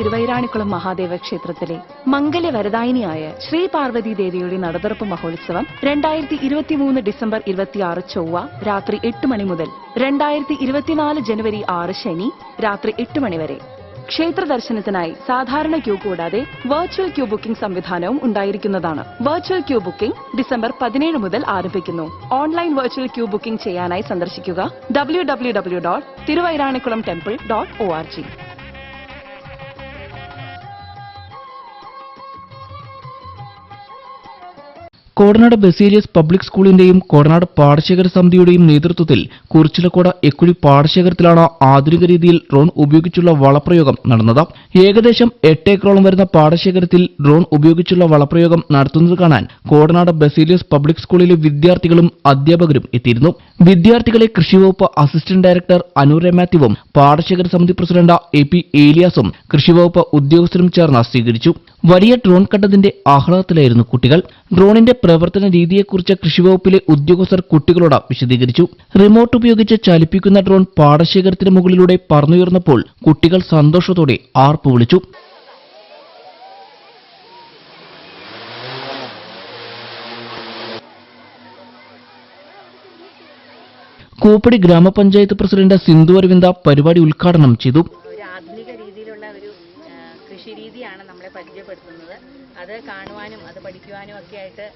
തിരുവൈരാണിക്കുളം മഹാദേവ ക്ഷേത്രത്തിലെ മംഗലവരദായിനിയായ ശ്രീ പാർവതി ദേവിയുടെ നടതിറപ്പ് മഹോത്സവം രണ്ടായിരത്തി ഇരുപത്തിമൂന്ന് ഡിസംബർ ഇരുപത്തിയാറ് ചൊവ്വ രാത്രി എട്ട് മണി മുതൽ രണ്ടായിരത്തി ഇരുപത്തിനാല് ജനുവരി ആറ് ശനി രാത്രി എട്ട് മണി വരെ. ക്ഷേത്ര ദർശനത്തിനായി സാധാരണ ക്യൂ കൂടാതെ വെർച്വൽ ക്യൂ ബുക്കിംഗ് സംവിധാനവും ഉണ്ടായിരിക്കുന്നതാണ്. വെർച്വൽ ക്യൂ ബുക്കിംഗ് ഡിസംബർ പതിനേഴ് മുതൽ ആരംഭിക്കുന്നു. ഓൺലൈൻ വെർച്വൽ ക്യൂ ബുക്കിംഗ് ചെയ്യാനായി സന്ദർശിക്കുക W W W dot Thiruvairanikkulam temple dot O R G Kodanad Baselius public സ്കൂളിന്റെയും Kodanad പാടശേഖര സമിതിയുടെയും നേതൃത്വത്തിൽ കുറിച്ചിലക്കോട എക്കുഴി പാടശേഖരത്തിലാണ് ആധുനിക രീതിയിൽ ഡ്രോൺ ഉപയോഗിച്ചുള്ള വളപ്രയോഗം നടന്നത്. ഏകദേശം എട്ട് ഏക്കറോളം വരുന്ന പാടശേഖരത്തിൽ ഡ്രോൺ ഉപയോഗിച്ചുള്ള വളപ്രയോഗം നടത്തുന്നത് കാണാൻ കോടനാട് ബസേലിയസ് പബ്ലിക് സ്കൂളിലെ വിദ്യാർത്ഥികളും അധ്യാപകരും എത്തിയിരുന്നു. വിദ്യാർത്ഥികളെ കൃഷിവകുപ്പ് അസിസ്റ്റന്റ് ഡയറക്ടർ അനൂർ മാത്യുവും പാടശേഖര സമിതി പ്രസിഡന്റ് എ പി ഏലിയാസും കൃഷിവകുപ്പ് ഉദ്യോഗസ്ഥരും ചേർന്ന് സ്വീകരിച്ചു. വലിയ ഡ്രോൺ കണ്ടതിന്റെ ആഹ്ലാദത്തിലായിരുന്നു കുട്ടികൾ. ഡ്രോണിന്റെ പ്രവർത്തന രീതിയെക്കുറിച്ച് കൃഷിവകുപ്പിലെ ഉദ്യോഗസ്ഥർ കുട്ടികളോട് വിശദീകരിച്ചു. റിമോട്ട് ഉപയോഗിച്ച് ചലിപ്പിക്കുന്ന ഡ്രോൺ പാടശേഖരത്തിന് മുകളിലൂടെ പറന്നുയർന്നപ്പോൾ കുട്ടികൾ സന്തോഷത്തോടെ ആർപ്പ് വിളിച്ചു. കൂപ്പടി ഗ്രാമപഞ്ചായത്ത് പ്രസിഡന്റ് സിന്ധു അരവിന്ദ പരിപാടി ഉദ്ഘാടനം ചെയ്തു. രീതിയാണ് നമ്മളെ പരിചയപ്പെടുത്തുന്നത്. അത് കാണുവാനും അത് പഠിക്കുവാനും ഒക്കെ ആയിട്ട്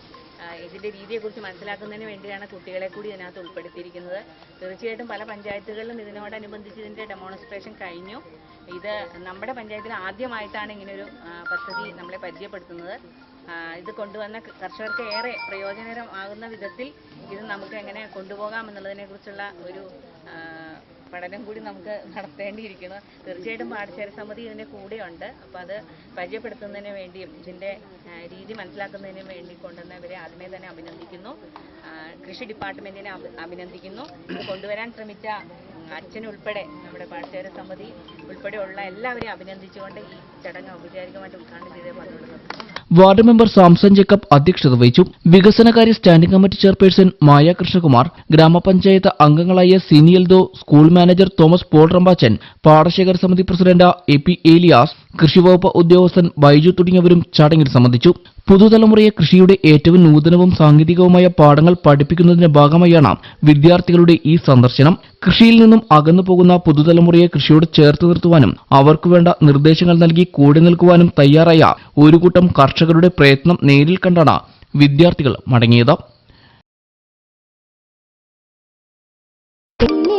ആ, ഇതിന്റെ രീതിയെക്കുറിച്ച് മനസ്സിലാക്കുന്നതിന് വേണ്ടിയാണ് കുട്ടികളെ കൂടി ഇതിനകത്ത് ഉൾപ്പെടുത്തിയിരിക്കുന്നത്. തീർച്ചയായിട്ടും പല പഞ്ചായത്തുകളിലും ഇതിനോടനുബന്ധിച്ച് ഇതിന്റെ ഡെമോൺസ്ട്രേഷൻ കഴിഞ്ഞു. ഇത് നമ്മുടെ പഞ്ചായത്തിൽ ആദ്യമായിട്ടാണ് ഇങ്ങനൊരു പദ്ധതി നമ്മളെ പരിചയപ്പെടുത്തുന്നത്. ഇത് കൊണ്ടുവന്ന കർഷകർക്ക് ഏറെ പ്രയോജനകരമാകുന്ന വിധത്തിൽ ഇത് നമുക്ക് എങ്ങനെ കൊണ്ടുപോകാം എന്നുള്ളതിനെ കുറിച്ചുള്ള ഒരു പഠനം കൂടി നമുക്ക് നടത്തേണ്ടിയിരിക്കുന്നു. തീർച്ചയായിട്ടും പാഠശാല സമിതി ഇതിന്റെ കൂടെയുണ്ട്. അപ്പോൾ അത് പരിചയപ്പെടുത്തുന്നതിന് വേണ്ടിയും ഇതിന്റെ രീതി മനസ്സിലാക്കുന്നതിന് വേണ്ടി കൊണ്ടുവന്നവരെ ആദ്യമേ തന്നെ അഭിനന്ദിക്കുന്നു. കൃഷി ഡിപ്പാർട്ട്മെന്റിനെ അഭിനന്ദിക്കുന്നു. കൊണ്ടുവരാൻ ശ്രമിച്ച അച്ഛനുൾപ്പെടെ നമ്മുടെ പാടശേഖര സമിതി ഉൾപ്പെടെയുള്ള എല്ലാവരെയും അഭിനന്ദിച്ചുകൊണ്ട് ഈ ചടങ്ങ് ഔപചാരികമായിട്ട് ഉദ്ഘാടനം ചെയ്തേ പറഞ്ഞുകൊണ്ട് നിർത്തുന്നു. വാർഡ് മെമ്പർ സാംസൺ ജേക്കബ് അധ്യക്ഷത വഹിച്ചു. വികസനകാര്യ standing committee chairperson Maya Krishnakumar ഗ്രാമപഞ്ചായത്ത് അംഗങ്ങളായ സിനിയൽദോ school manager Thomas Paul Rambachan പാടശേഖര സമിതി പ്രസിഡന്റ് എ പി ഏലിയാസ് കൃഷിവകുപ്പ് ഉദ്യോഗസ്ഥൻ ബൈജു തുടങ്ങിയവരും ചടങ്ങിൽ സംബന്ധിച്ചു. പുതുതലമുറയെ കൃഷിയുടെ ഏറ്റവും നൂതനവും സാങ്കേതികവുമായ പാഠങ്ങൾ പഠിപ്പിക്കുന്നതിന്റെ ഭാഗമായാണ് വിദ്യാർത്ഥികളുടെ ഈ സന്ദർശനം. കൃഷിയിൽ നിന്നും അകന്നു പോകുന്ന പുതുതലമുറയെ കൃഷിയോട് ചേർത്ത് നിർത്തുവാനും അവർക്ക് വേണ്ട നിർദ്ദേശങ്ങൾ നൽകി കൂടെ നിൽക്കുവാനും തയ്യാറായ ഒരു കൂട്ടം കർഷകരുടെ പ്രയത്നം നേരിൽ കണ്ടാണ് വിദ്യാർത്ഥികൾ മടങ്ങിയത്. എന്നെ